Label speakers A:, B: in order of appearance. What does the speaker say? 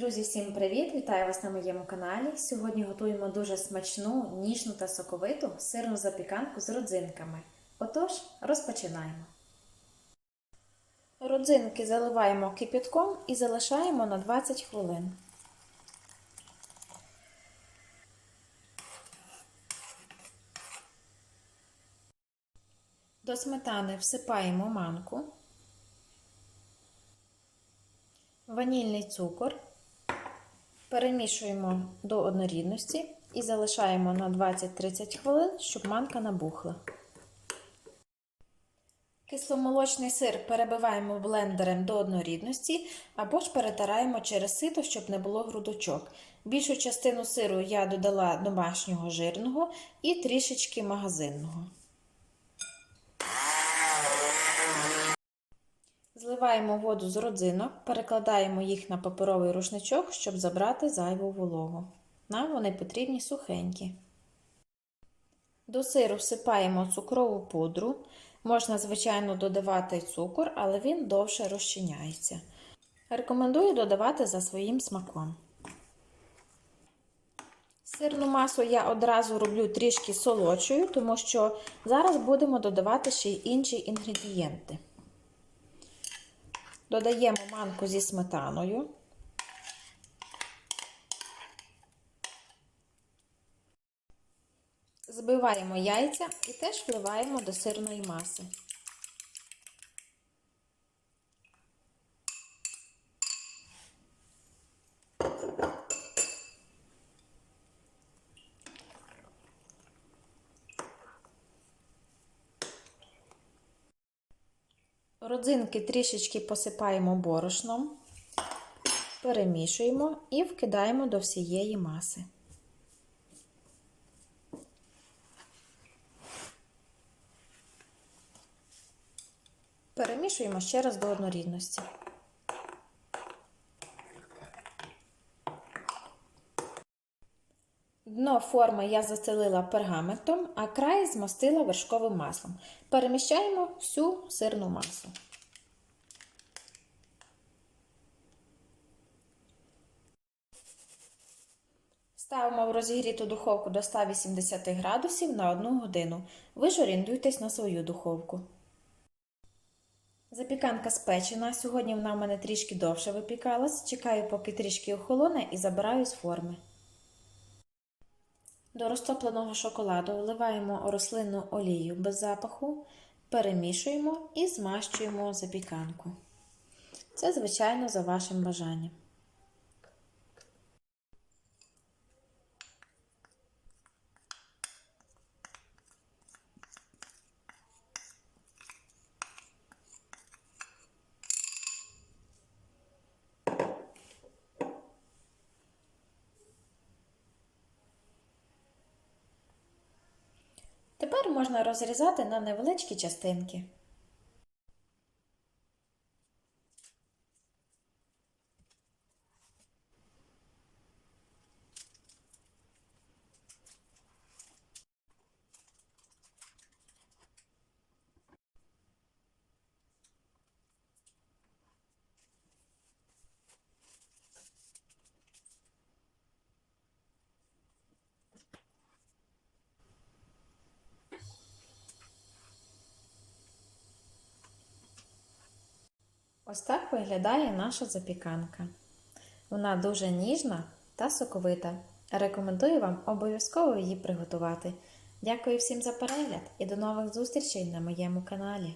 A: Друзі, всім привіт! Вітаю вас на моєму каналі. Сьогодні готуємо дуже смачну, ніжну та соковиту сирну запіканку з родзинками. Отож, розпочинаємо. Родзинки заливаємо кипятком і залишаємо на 20 хвилин. До сметани всипаємо манку, ванільний цукор. Перемішуємо до однорідності і залишаємо на 20-30 хвилин, щоб манка набухла. Кисломолочний сир перебиваємо блендером до однорідності або ж перетираємо через сито, щоб не було грудочок. Більшу частину сиру я додала домашнього жирного і трішечки магазинного. Зливаємо воду з родзинок, перекладаємо їх на паперовий рушничок, щоб забрати зайву вологу. Нам вони потрібні сухенькі. До сиру всипаємо цукрову пудру. Можна, звичайно, додавати цукор, але він довше розчиняється. Рекомендую додавати за своїм смаком. Сирну масу я одразу роблю трішки солодшою, тому що зараз будемо додавати ще й інші інгредієнти. Додаємо манку зі сметаною. Збиваємо яйця і теж вливаємо до сирної маси. Родзинки трішечки посипаємо борошном, перемішуємо і вкидаємо до всієї маси. Перемішуємо ще раз до однорідності. Дно форми я застелила пергаментом, а край змастила вершковим маслом. Переміщаємо всю сирну масу. Ставимо в розігріту духовку до 180 градусів на 1 годину. Ви ж орієнтуйтесь на свою духовку. Запіканка спечена. Сьогодні вона в мене трішки довше випікалась. Чекаю, поки трішки охолоне і забираю з форми. До розтопленого шоколаду вливаємо рослинну олію без запаху, перемішуємо і змащуємо запіканку. Це, звичайно, за вашим бажанням. Тепер можна розрізати на невеличкі частинки. Ось так виглядає наша запіканка. Вона дуже ніжна та соковита. Рекомендую вам обов'язково її приготувати. Дякую всім за перегляд і до нових зустрічей на моєму каналі.